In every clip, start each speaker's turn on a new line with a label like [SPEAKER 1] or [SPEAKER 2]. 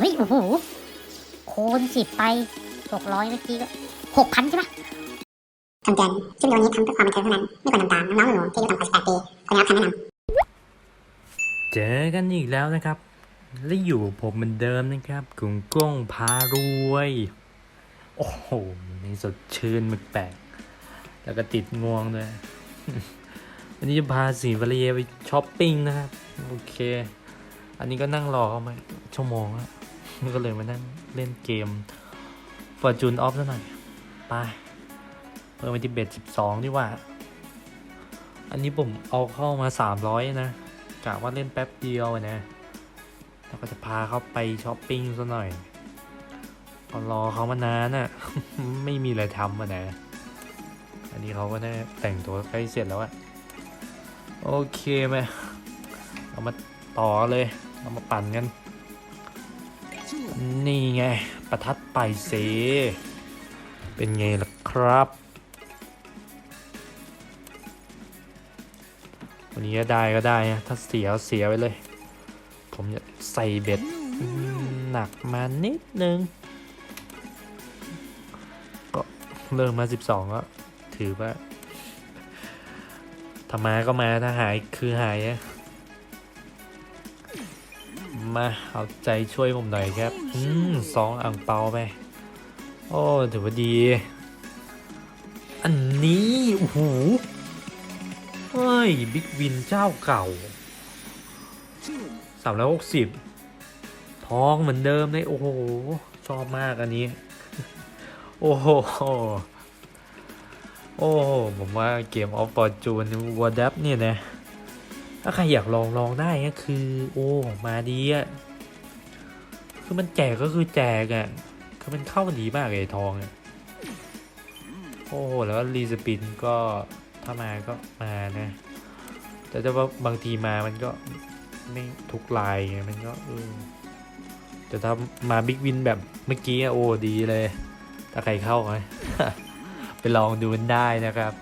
[SPEAKER 1] เฮ้ยโอ้โหโคนสิบไปหกร้อยเมื่อกี้ก็หกพันใช่ปะ
[SPEAKER 2] คำเตือนคลิปวิดีโอนี้ทำเพื่อความบันเทิงเท่านั้น ไม่ควรทำตามน้องๆหนูๆที่อายุต่ำกว่า18ปีควรได้รับคำแนะนำ
[SPEAKER 3] เจอกันอีกแล้วนะครับ และอยู่กับผมเหมือนเดิมนะครับกุ้งก้งพารวย โอ้โหนี่สดชื่นแปลกๆแล้วก็ติดงวงด้วยวันนี้จะพาสีวลีไปช้อปปิ้งนะครับ โอเค อันนี้ก็นั่งรอเขามาชั่วโมงแล้ว ก็เลยมานั่งเล่นเกม Fortune Off ซะหน่อยไปเพิ่มไปที่เบ็ดสิบสองดีกว่า อันนี้ผมเอาเข้ามาสามร้อยนะกะว่าเล่นแป๊บเดียวนะแล้วก็จะพาเขาไปช้อปปิ้งซะหน่อยพอรอเขามานานอะไม่มีอะไรทำอะนะ อันนี้เขาก็ได้แต่งตัวใกล้เสร็จแล้วอะโอเคไหมเอามาต่อเลย เอามาปั่นกัน นี่ไง ประทัดไปเสเป็นไงล่ะครับ วันนี้ก็ได้ก็ได้นะถ้าเสียเสียไปเลย ผมจะใส่เบ็ดหนักมานิดนึง ก็เริ่มมา 12 ก็ถือว่าถ้ามาก็มาถ้าหายคือหายอะ มาเอาใจช่วยผมหน่อยครับ อืมสองอ่างเปาไป โอ้ถือว่าดี อันนี้โอ้โหเฮ้ยบิ๊กวินเจ้าเก่าสามร้อยหกสิบทองเหมือนเดิมเลยโอ้โห ชอบมากอันนี้ โอ้โห โอ้โหผมว่าเกมออฟฟอร์จูนวอร์ดับเนี่ยนะ ถ้าใครอยากลองลองได้ก็คือ โอ้มาดีอะคือมันแจกก็คือแจกอะคือมันเข้าดีมากเลยทองอะโอ้โหแล้วรีสปินก็ถ้ามาก็มานะแต่ถ้าว่าบางทีมามันก็ไม่ทุกลายไงมันก็เออแต่ถ้ามาบิ๊กวินแบบเมื่อกี้อะโอ้ดีเลย ถ้าใครเข้าไหมไปลองดูกันได้นะครับ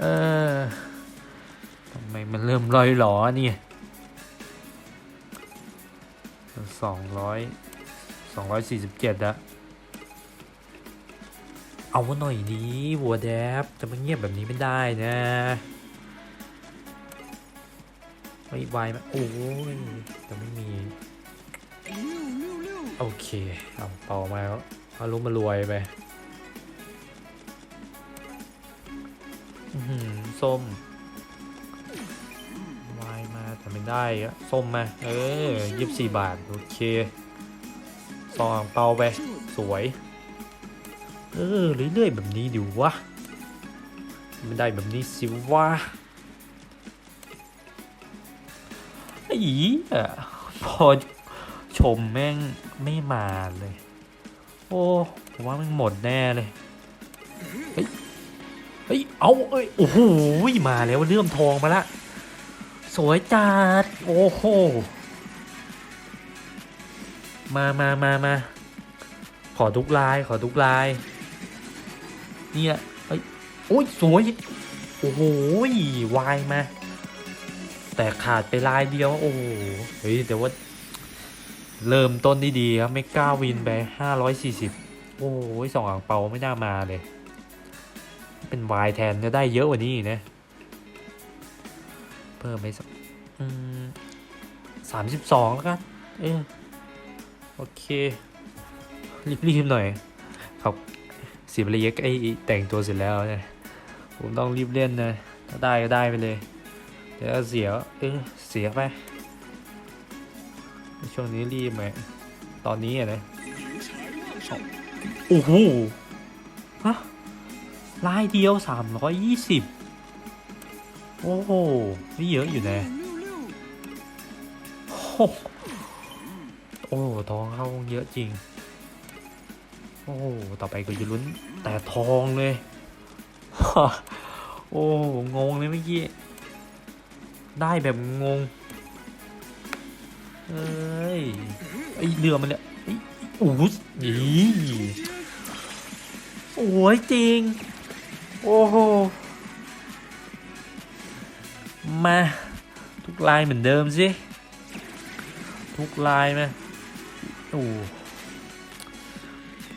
[SPEAKER 3] เออ ทำไมมันเริ่มลอยหลอเนี่ยสองร้อยสองร้อยสี่สิบเจ็ดอะเอาหน่อยดีวัวแดบจะมาเงียบแบบนี้ไม่ได้นะไม่ไวไหมโอ้ยจะไม่มีโอเคเอาเป่ามาแล้วเอาลุ้มมารวยไปอื้อหือส้ม ได้ส้มมาเออยี่สิบสี่บาท โอเคซองเปาไป สวย เออ เรื่อยๆ แบบนี้ดิวะไม่ได้แบบนี้สิวะไอ้หีอะพอชมแม่งไม่มาเลย โอ้ผมว่าม่งหมดแน่เลย เฮ้ย เฮ้ย เอาเอ้ย โอ้โห มาแล้วเริ่มทองมาละ สวยจัด โอ้โห มามามามา ขอทุกลาย ขอทุกลาย เนี่ยเอ้ยโอ้ย สวย โอ้โห วายมา แต่ขาดไปลายเดียว โอ้โห เฮ้ย แต่ว่า เริ่มต้นได้ดีครับ ไม่กล้าวินไปห้าร้อยสี่สิบ โอ้ยสองอ่างเปาไม่น่ามาเลย เป็นวายแทนจะได้เยอะกว่านี้นะ เพิ่มไปสักสามสิบสองแล้วกัน เออ โอเค รีบๆหน่อย ครับสิบระยะไอแต่งตัวเสร็จแล้วเนี่ยผมต้องรีบเล่นนะถ้าได้ก็ได้ไปเลยเดี๋ยวเสียเออเสียไป ช่วงนี้รีบไหมตอนนี้อะนะโอ้โหฮะลายเดียวสามร้อยยี่สิบ โอ้โหนี่เยอะอยู่นะโอ้โหทองเข้าเยอะจริง โอ้โหต่อไปก็จะลุ้นแต่ทองเลย โอ้งงเลยเมื่อกี้ ได้แบบงง เอ้ยไอเรือมันเนี่ยไอ้โอ้โหอีโอ้ยจริง โอ้โห มาทุกลายเหมือนเดิมสิ ทุกลายไหมโอ้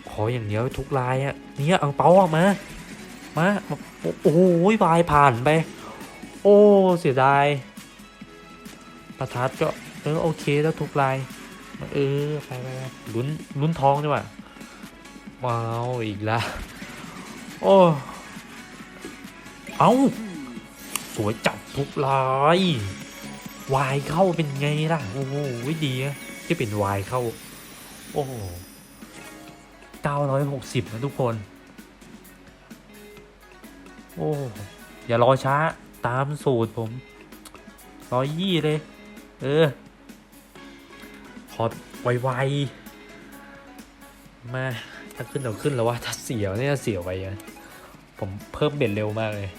[SPEAKER 3] ขออย่างเดียวทุกลายอะเนี่ยอังเปาออกมา มาโอ้โหวายผ่านไป โอ้เสียดาย ประทัดก็เออโอเคแล้วทุกลาย เออไปไปไปลุ้นลุ้นท้องดีกว่าว้าวอีกแล้วโอ้ เอา สวยจับทุกลายวายเข้าเป็นไงล่ะ โอ้โหดีอะที่เป็นวายเข้า โอ้โหเก้าร้อยหกสิบนะทุกคน โอ้อย่ารอช้าตามสูตรผมร้อยยี่เลย เออ ขอไวๆมา ถ้าขึ้นเดี๋ยวขึ้นแล้วว่าถ้าเสียวเนี่ยเสียวไปอะผมเพิ่มเบ็ดเร็วมากเลย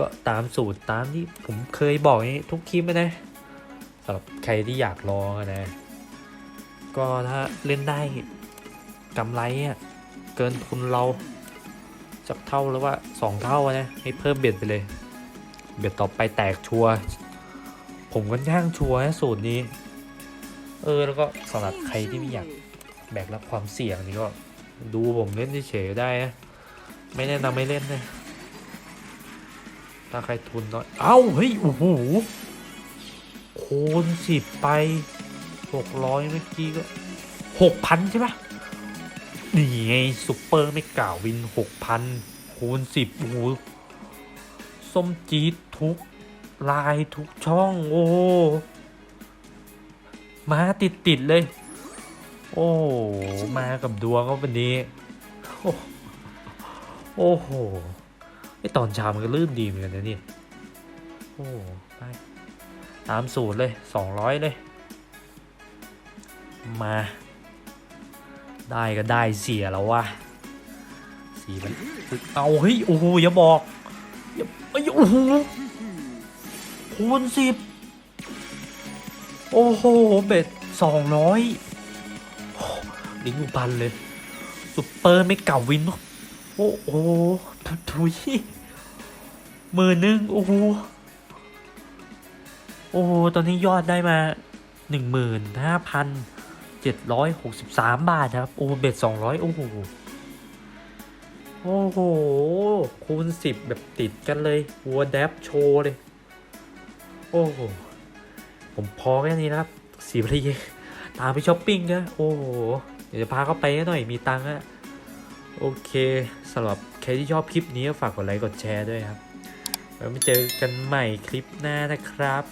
[SPEAKER 3] ก็ตามสูตรตามที่ผมเคยบอกนี้ทุกคลิปเลยนะสำหรับใครที่อยากลองนะ ก็ถ้าเล่นได้กำไรอะเกินทุนเราสักเท่าหรือว่าสองเท่านะให้เพิ่มเบ็ดไปเลย เบ็ดต่อไปแตกชัวร์ผมก็ย่างชัวร์นะสูตรนี้ เออแล้วก็สำหรับใครที่ไม่อยากแบกรับความเสี่ยงนี่ก็ดูผมเล่นเฉยได้นะไม่แนะนำไม่เล่นนะ ถ้าใครทุนน้อย เอ้า เฮ้ย โอ้โห คูณสิบไปหกร้อยเมื่อกี้ก็หกพันใช่ปะนี่ไงซุปเปอร์ไม่กล่าววินหกพันคูณสิบโอ้โหส้มจี๊ดทุกลายทุกช่อง โอ้มาติดติดๆเลย โอ้มากับดวงก็วันนี้ โอ้โห ไอตอนเช้ามันก็ลื่นดีเหมือนกันนะเนี่ยโอ้ไปตามสูตรเลยสองร้อยเลย มา ได้ก็ได้เสียแล้ววะสีมันเอาเฮ้ยโอ้โหอย่าบอกอย่าเอ้ยโอ้โหคูณสิบโอ้โหเบ็ดสองร้อยลิ้นอุบันเลยซุปเปอร์ไม่เก่าวิน โอ้โห ถุยมือหนึ่งโอ้โหโอ้โหตอนนี้ยอดได้มาหนึ่งหมื่นห้าพันเจ็ดร้อยหกสิบสามบาทครับ โอ้เบ็ดสองร้อยโอ้โหโอ้โห คูณสิบแบบติดกันเลยวัวแดบโชว์เลย โอ้โห ผมพอแค่นี้นะครับสีพรีตามไปช้อปปิ้งนะโอ้โห เดี๋ยวจะพาเขาไปหน่อยมีตังค์อะโอเคสำหรับ ใครที่ชอบคลิปนี้ก็ฝากกดไลค์กดแชร์ด้วยครับแล้วมาเจอกันใหม่คลิปหน้านะครับ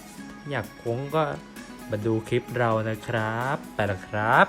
[SPEAKER 3] อยากคงก็มาดูคลิปเรานะครับ ไปละครับ